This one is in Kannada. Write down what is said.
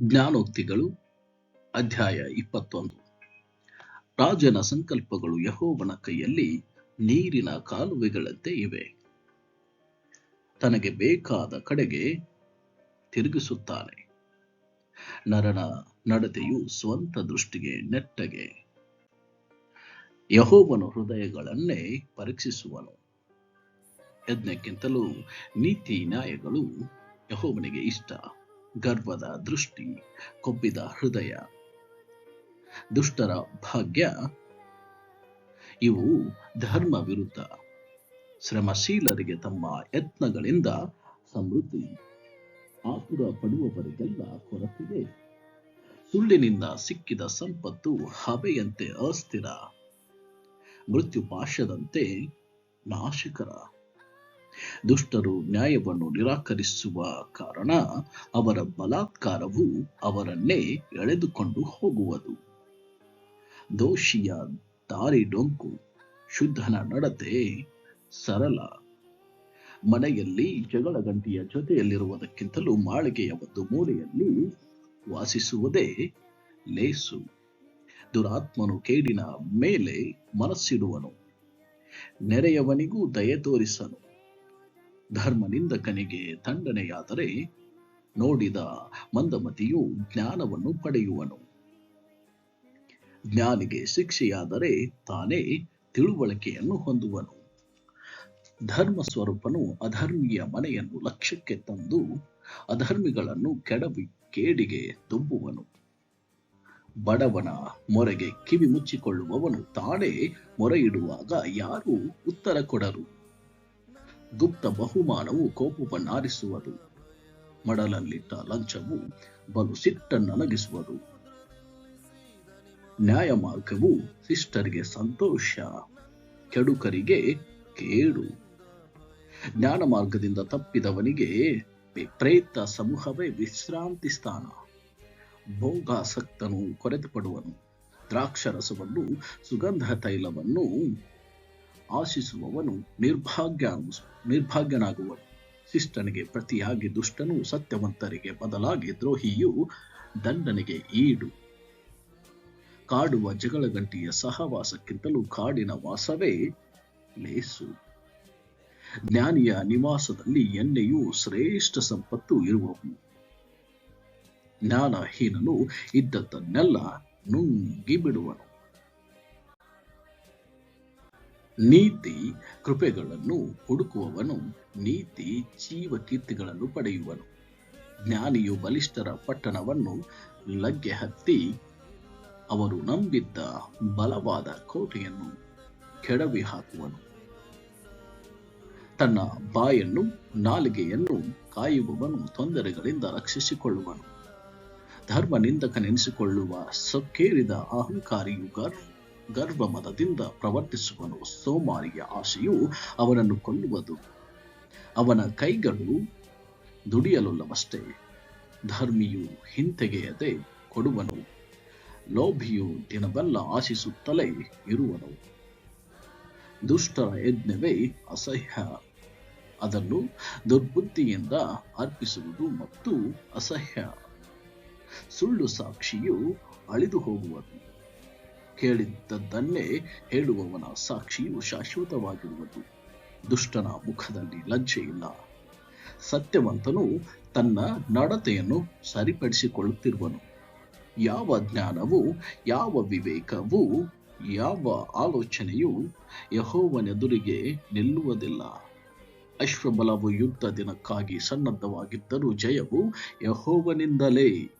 ಜ್ಞಾನೋಕ್ತಿಗಳು, ಅಧ್ಯಾಯ ಇಪ್ಪತ್ತೊಂದು. ರಾಜನ ಸಂಕಲ್ಪಗಳು ಯಹೋವನ ಕೈಯಲ್ಲಿ ನೀರಿನ ಕಾಲುವೆಗಳಂತೆ ಇವೆ. ತನಗೆ ಬೇಕಾದ ಕಡೆಗೆ ತಿರುಗಿಸುತ್ತಾನೆ. ನರನ ನಡತೆಯು ಸ್ವಂತ ದೃಷ್ಟಿಗೆ ನೆಟ್ಟಗೆ. ಯಹೋವನು ಹೃದಯಗಳನ್ನೇ ಪರೀಕ್ಷಿಸುವನು. ಯಜ್ಞಕ್ಕಿಂತಲೂ ನೀತಿ ನ್ಯಾಯಗಳು ಯಹೋವನಿಗೆ ಇಷ್ಟ. ಗರ್ವದ ದೃಷ್ಟಿ ಕೊಬ್ಬಿದ ಹೃದಯ. ದುಷ್ಟರ ಭಾಗ್ಯ? ಇವು ಧರ್ಮ ವಿರುದ್ಧ ಶ್ರಮಶೀಲರಿಗೆ ತಮ್ಮ ಯತ್ನಗಳಿಂದ ಸಮೃದ್ಧಿ. ಆತುರ ಪಡುವವರಿಗೆಲ್ಲ ಕೊರತೆಯೇ? ಸುಳ್ಳಿನಿಂದ ಸಿಕ್ಕಿದ ಸಂಪತ್ತು ಹಬೆಯಂತೆ ಅಸ್ಥಿರ. ಮೃತ್ಯು ಪಾಶದಂತೆ ನಾಶಕರ. ದುಷ್ಟರು ನ್ಯಾಯವನ್ನು ನಿರಾಕರಿಸುವ ಕಾರಣ ಅವರ ಬಲಾತ್ಕಾರವು ಅವರನ್ನೇ ಎಳೆದುಕೊಂಡು ಹೋಗುವುದು. ದೋಷಿಯ ದಾರಿ ಡೊಂಕು, ಶುದ್ಧನ ನಡತೆ ಸರಳ. ಮನೆಯಲ್ಲಿ ಜಗಳ ಗಂಟಿಯ ಜೊತೆಯಲ್ಲಿರುವುದಕ್ಕಿಂತಲೂ ಮಾಳಿಗೆಯ ಒಂದು ಮೂಲೆಯಲ್ಲಿ ವಾಸಿಸುವುದೇ ಲೇಸು. ದುರಾತ್ಮನು ಕೇಡಿನ ಮೇಲೆ ಮನಸ್ಸಿಡುವನು. ನೆರೆಯವನಿಗೂ ದಯೆ ತೋರಿಸನು. ಧರ್ಮನಿಂದಕನಿಗೆ ತಂಡನೆಯಾದರೆ ನೋಡಿದ ಮಂದಮತಿಯು ಜ್ಞಾನವನ್ನು ಪಡೆಯುವನು. ಜ್ಞಾನಿಗೆ ಶಿಕ್ಷೆಯಾದರೆ ತಾನೇ ತಿಳುವಳಿಕೆಯನ್ನು ಹೊಂದುವನು. ಧರ್ಮ ಸ್ವರೂಪನು ಅಧರ್ಮಿಯ ಮನೆಯನ್ನು ಲಕ್ಷ್ಯಕ್ಕೆ ತಂದು ಅಧರ್ಮಿಗಳನ್ನು ಕೆಡವಿ ಕೇಡಿಗೆ ತುಂಬುವನು. ಬಡವನ ಮೊರೆಗೆ ಕಿವಿ ಮುಚ್ಚಿಕೊಳ್ಳುವವನು ತಾನೇ ಮೊರೆ ಇಡುವಾಗ ಯಾರೂ ಉತ್ತರ ಕೊಡರು. ಗುಪ್ತ ಬಹುಮಾನವು ಕೋಪವನ್ನಾರಿಸುವುದು ಮಡಲಲ್ಲಿಟ್ಟ ಲಂಚವು ಬಲು ಸಿಟ್ಟನ್ನನಗಿಸುವುದು ನ್ಯಾಯ ಮಾರ್ಗವು ಶಿಷ್ಟರಿಗೆ ಸಂತೋಷ, ಕೆಡುಕರಿಗೆ ಕೇಡು. ಜ್ಞಾನ ಮಾರ್ಗದಿಂದ ತಪ್ಪಿದವನಿಗೆ ವಿಪ್ರೇತ ಸಮೂಹವೇ ವಿಶ್ರಾಂತಿ ಸ್ಥಾನ. ಭೋಗಾಸಕ್ತನು ಕೊರೆತುಪಡುವನು. ದ್ರಾಕ್ಷರಸವನ್ನು ಸುಗಂಧ ತೈಲವನ್ನು ಆಶಿಸುವವನು ನಿರ್ಭಾಗ್ಯನು ನಿರ್ಭಾಗ್ಯನಾಗುವನು. ಶಿಷ್ಟನಿಗೆ ಪ್ರತಿಯಾಗಿ ದುಷ್ಟನು ಸತ್ಯವಂತರಿಗೆ ಬದಲಾಗಿ ದ್ರೋಹಿಯು ದಂಡನೆಗೆ ಈಡು. ಕಾಡುವ ಜಗಳಗಂಟಿಯ ಸಹವಾಸಕ್ಕಿಂತಲೂ ಕಾಡಿನ ವಾಸವೇ ಲೇಸು. ಜ್ಞಾನಿಯ ನಿವಾಸದಲ್ಲಿ ಎಣ್ಣೆಯು ಶ್ರೇಷ್ಠ ಸಂಪತ್ತು ಇರುವವು. ಜ್ಞಾನಹೀನನು ಇದ್ದದ್ದನ್ನೆಲ್ಲ ನುಂಗಿ ಬಿಡುವನು ನೀತಿ ಕೃಪೆಗಳನ್ನು ಹುಡುಕುವವನು, ನೀತಿ ಜೀವ ಕೀರ್ತಿಗಳನ್ನು ಪಡೆಯುವನು. ಜ್ಞಾನಿಯು ಬಲಿಷ್ಠರ ಪಟ್ಟಣವನ್ನು ಲಗ್ಗೆ ಹತ್ತಿ ಅವರು ನಂಬಿದ್ದ ಬಲವಾದ ಕೋಟೆಯನ್ನು ಕೆಡವಿ ಹಾಕುವನು ತನ್ನ ಬಾಯನ್ನು, ನಾಲಿಗೆಯನ್ನು ಕಾಯುವವನು ತೊಂದರೆಗಳಿಂದ ರಕ್ಷಿಸಿಕೊಳ್ಳುವನು. ಧರ್ಮ ನಿಂದಕನೆನಿಸಿಕೊಳ್ಳುವ ಸೊಕ್ಕೇರಿದ ಅಹಂಕಾರಿಯು ಗರ್ವ ಗರ್ವ ಮದದಿಂದ ಪ್ರವರ್ತಿಸುವನು ಸೋಮಾರಿಯ ಆಶೆಯು ಅವನನ್ನು ಕೊಲ್ಲುವುದು. ಅವನ ಕೈಗಳು ದುಡಿಯಲುಲ್ಲವಷ್ಟೇ, ಧರ್ಮಿಯು ಹಿಂತೆಗೆಯದೆ ಕೊಡುವನು. ಲೋಭಿಯು ದಿನವೆಲ್ಲ ಆಶಿಸುತ್ತಲೇ ಇರುವನು. ದುಷ್ಟರ ಯಜ್ಞವೇ ಅಸಹ್ಯ. ಅದನ್ನು ದುರ್ಬುದ್ಧಿಯಿಂದ ಅರ್ಪಿಸುವುದು ಮತ್ತು ಅಸಹ್ಯ. ಸುಳ್ಳು ಸಾಕ್ಷಿಯು ಅಳಿದು ಹೋಗುವುದು ಕೇಳಿದ್ದನ್ನೇ ಹೇಳುವವನ ಸಾಕ್ಷಿಯು ಶಾಶ್ವತವಾಗಿರುವುದು. ದುಷ್ಟನ ಮುಖದಲ್ಲಿ ಲಜ್ಜೆ ಇಲ್ಲ. ಸತ್ಯವಂತನು ತನ್ನ ನಡತೆಯನ್ನು ಸರಿಪಡಿಸಿಕೊಳ್ಳುತ್ತಿರುವನು. ಯಾವ ಜ್ಞಾನವು, ಯಾವ ವಿವೇಕವು, ಯಾವ ಆಲೋಚನೆಯು ಯಹೋವನೆದುರಿಗೆ ನಿಲ್ಲುವುದಿಲ್ಲ. ಅಶ್ವಬಲವು ಯುದ್ಧ ದಿನಕ್ಕಾಗಿ ಸನ್ನದ್ಧವಾಗಿದ್ದರೂ ಜಯವು ಯಹೋವನಿಂದಲೇ